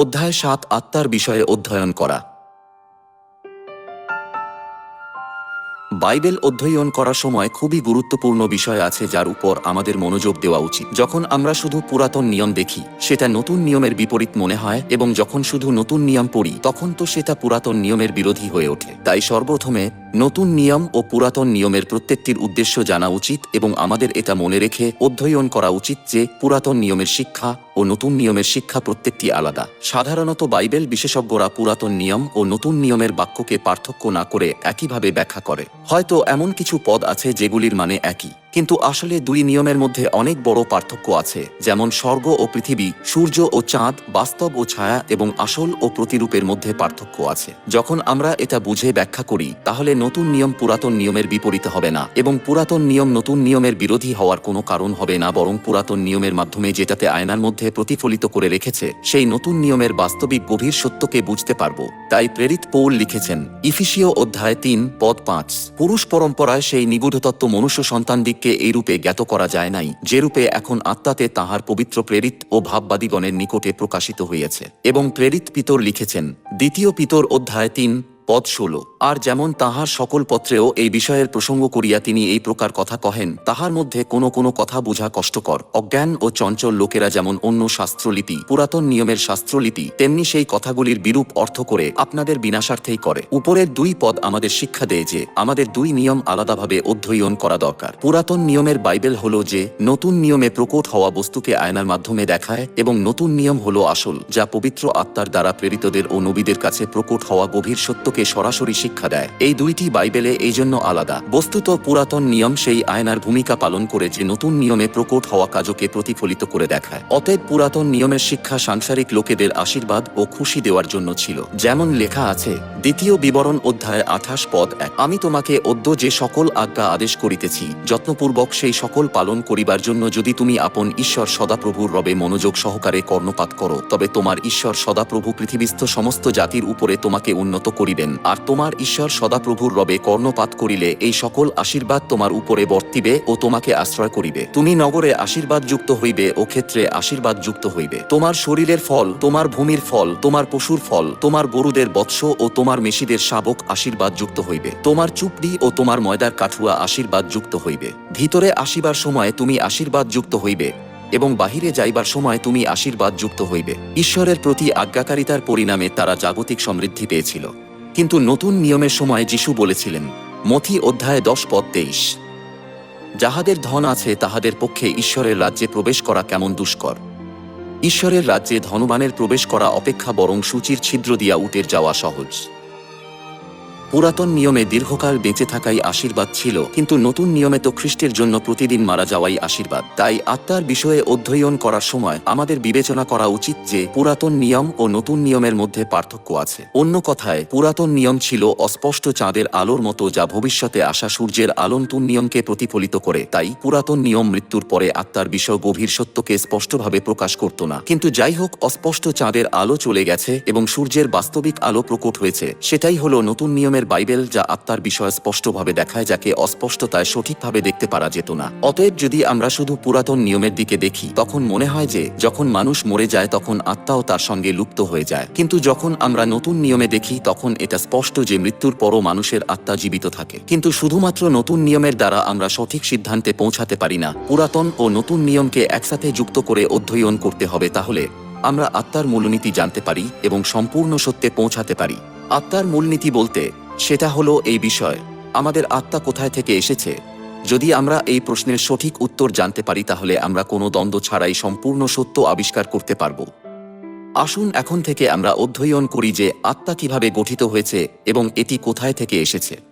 অধ্যায় সাত, আত্মার বিষয়ে অধ্যয়ন করা। বাইবেল অধ্যয়ন করার সময় খুবই গুরুত্বপূর্ণ বিষয় আছে যার উপর আমাদের মনোযোগ দেওয়া উচিত। যখন আমরা শুধু পুরাতন নিয়ম দেখি, সেটা নতুন নিয়মের বিপরীত মনে হয় এবং যখন শুধু নতুন নিয়ম পড়ি, তখন তো সেটা পুরাতন নিয়মের বিরোধী হয়ে ওঠে। তাই সর্বপ্রথমে নতুন নিয়ম ও পুরাতন নিয়মের প্রত্যেকটির উদ্দেশ্য জানা উচিত এবং আমাদের এটা মনে রেখে অধ্যয়ন করা উচিত যে পুরাতন নিয়মের শিক্ষা ও নতুন নিয়মের শিক্ষা প্রত্যেকটি আলাদা। সাধারণত বাইবেল বিশেষজ্ঞরা পুরাতন নিয়ম ও নতুন নিয়মের বাক্যকে পার্থক্য না করে একইভাবে ব্যাখ্যা করে। হয়তো এমন কিছু পদ আছে যেগুলির মানে একই। কিন্তু আসলে দুই নিয়মের মধ্যে অনেক বড় পার্থক্য আছে, যেমন স্বর্গ ও পৃথিবী, সূর্য ও চাঁদ, বাস্তব ও ছায়া এবং আসল ও প্রতিরূপের মধ্যে পার্থক্য আছে। যখন আমরা এটা বুঝে ব্যাখ্যা করি, তাহলে নতুন নিয়ম পুরাতন নিয়মের বিপরীত হবে না এবং পুরাতন নিয়ম নতুন নিয়মের বিরোধী হওয়ার কোনো কারণ হবে না, বরং পুরাতন নিয়মের মাধ্যমে যেটাতে আয়নার মধ্যে প্রতিফলিত করে রেখেছে, সেই নতুন নিয়মের বাস্তবিক গভীর সত্যকে বুঝতে পারব। তাই প্রেরিত পৌল লিখেছেন, ইফিসীয় অধ্যায় তিন, পদ পাঁচ, পুরুষ পরম্পরায় সেই নিগূঢ়তত্ত্ব মনুষ্য সন্তানদিককে এই রূপে জ্ঞাত করা যায় নাই, যে রূপে এখন আত্মাতে তাহার পবিত্র প্রেরিত ও ভাববাদীগণের নিকটে প্রকাশিত হইয়াছে। এবং প্রেরিত পিতর লিখেছেন, দ্বিতীয় পিতর অধ্যায় তিন পদ ষোলো। আর যেমন তাহার সকল পত্রেও এই বিষয়ের প্রসঙ্গ করিয়া তিনি এই প্রকার কথা কহেন, তাহার মধ্যে কোনো কোনো কথা বোঝা কষ্টকর। অজ্ঞান ও চঞ্চল লোকেরা যেমন অন্য শাস্ত্রলিপি, পুরাতন নিয়মের শাস্ত্রলিপি, তেমনি সেই কথাগুলির বিরূপ অর্থ করে আপনাদের বিনাশার্থেই করে। উপরের দুই পদ আমাদের শিক্ষা দেয় যে, আমাদের দুই নিয়ম আলাদাভাবে অধ্যয়ন করা দরকার। পুরাতন নিয়মের বাইবেল হল যে, নতুন নিয়মে প্রকট হওয়া বস্তুকে আয়নার মাধ্যমে দেখায় এবং নতুন নিয়ম হল আসল, যা পবিত্র আত্মার দ্বারা প্রেরিতদের ও নবীদের কাছে প্রকট হওয়া গভীর সত্যকে সরাসরি শিক্ষা দেয়। এই দুইটি বাইবেলে এই জন্য আলাদা। বস্তুত পুরাতন নিয়ম সেই আয়নার ভূমিকা পালন করে যে নতুন নিয়মে প্রকট হওয়া কাজকে প্রতিফলিত করে দেখায়। অতএব পুরাতন নিয়মের শিক্ষা সাংসারিক লোকেদের আশীর্বাদ ও খুশি দেওয়ার জন্য ছিল। যেমন লেখা আছে, দ্বিতীয় বিবরণ অধ্যায় আঠাশ পদ এক, আমি তোমাকে অদ্য যে সকল আজ্ঞা আদেশ করিতেছি, যত্নপূর্বক সেই সকল পালন করিবার জন্য যদি তুমি আপন ঈশ্বর সদাপ্রভুর রবে মনোযোগ সহকারে কর্ণপাত করো, তবে তোমার ঈশ্বর সদাপ্রভু পৃথিবীস্থ সমস্ত জাতির উপরে তোমাকে উন্নত করিবেন আর তোমার ঈশ্বর সদাপ্রভুর রবে কর্ণপাত করিলে এই সকল আশীর্বাদ তোমার উপরে বর্তিবে ও তোমাকে আশ্রয় করিবে। তুমি নগরে আশীর্বাদ যুক্ত হইবে ও ক্ষেত্রে আশীর্বাদ যুক্ত হইবে। তোমার শরীরের ফল, তোমার ভূমির ফল, তোমার পশুর ফল, তোমার গরুদের বৎস ও তোমার মেশিদের শাবক আশীর্বাদ যুক্ত হইবে। তোমার চুপড়ি ও তোমার ময়দার কাঠুয়া আশীর্বাদ যুক্ত হইবে। ভিতরে আসিবার সময় তুমি আশীর্বাদ যুক্ত হইবে এবং বাহিরে যাইবার সময় তুমি আশীর্বাদ যুক্ত হইবে। ঈশ্বরের প্রতি আজ্ঞাকারিতার পরিণামে তারা জাগতিক সমৃদ্ধি পেয়েছিল। কিন্তু নতুন নিয়মের সময় যিশু বলেছিলেন মথি অধ্যায় দশ পদ তেইশ, যাহাদের ধন আছে তাহাদের পক্ষে ঈশ্বরের রাজ্যে প্রবেশ করা কেমন দুষ্কর। ঈশ্বরের রাজ্যে ধনবানের প্রবেশ করা অপেক্ষা বরং সূচির ছিদ্র দিয়া উটের যাওয়া সহজ। পুরাতন নিয়মে দীর্ঘকাল বেঁচে থাকাই আশীর্বাদ ছিল, কিন্তু নতুন নিয়মে তো খ্রিস্টের জন্য প্রতিদিন মারা যাওয়াই আশীর্বাদ। তাই আত্মার বিষয়ে অধ্যয়ন করার সময় আমাদের বিবেচনা করা উচিত যে পুরাতন নিয়ম ও নতুন নিয়মের মধ্যে পার্থক্য আছে। অন্য কথায়, পুরাতন নিয়ম ছিল অস্পষ্ট চাঁদের আলোর মতো যা ভবিষ্যতে আসা সূর্যের আলো নতুন নিয়মকে প্রতিফলিত করে। তাই পুরাতন নিয়ম মৃত্যুর পরে আত্মার বিষয় গভীর সত্যকে স্পষ্টভাবে প্রকাশ করত না। কিন্তু যাই হোক, অস্পষ্ট চাঁদের আলো চলে গেছে এবং সূর্যের বাস্তবিক আলো প্রকট হয়েছে। সেটাই হলো নতুন নিয়মের বাইবেল যা আত্মার বিষয় স্পষ্টভাবে দেখায়, যাকে অস্পষ্টতায় সঠিকভাবে দেখতে পারা যেত না। অতএব যদি আমরা শুধু পুরাতন নিয়মের দিকে দেখি, তখন মনে হয় যে, যখন মানুষ মরে যায়, তখন আত্মাও তার সঙ্গে লুপ্ত হয়ে যায়। কিন্তু যখন আমরা নতুন নিয়মে দেখি, তখন এটা স্পষ্ট যে, মৃত্যুর পরও মানুষের আত্মা জীবিত থাকে। কিন্তু শুধুমাত্র নতুন নিয়মের দ্বারা আমরা সঠিক সিদ্ধান্তে পৌঁছাতে পারি না। পুরাতন ও নতুন নিয়মকে একসাথে যুক্ত করে অধ্যয়ন করতে হবে, তাহলে আমরা আত্মার মূলনীতি জানতে পারি এবং সম্পূর্ণ সত্যে পৌঁছাতে পারি। আত্মার মূলনীতি বলতে সেটা হলো এই বিষয়। আমাদের আত্মা কোথায় থেকে এসেছে? যদি আমরা এই প্রশ্নের সঠিক উত্তর জানতে পারি, তাহলে আমরা কোনো দ্বন্দ্ব ছাড়াই সম্পূর্ণ সত্য আবিষ্কার করতে পারব। আসুন এখন থেকে আমরা অধ্যয়ন করি যে আত্মা কীভাবে গঠিত হয়েছে এবং এটি কোথায় থেকে এসেছে।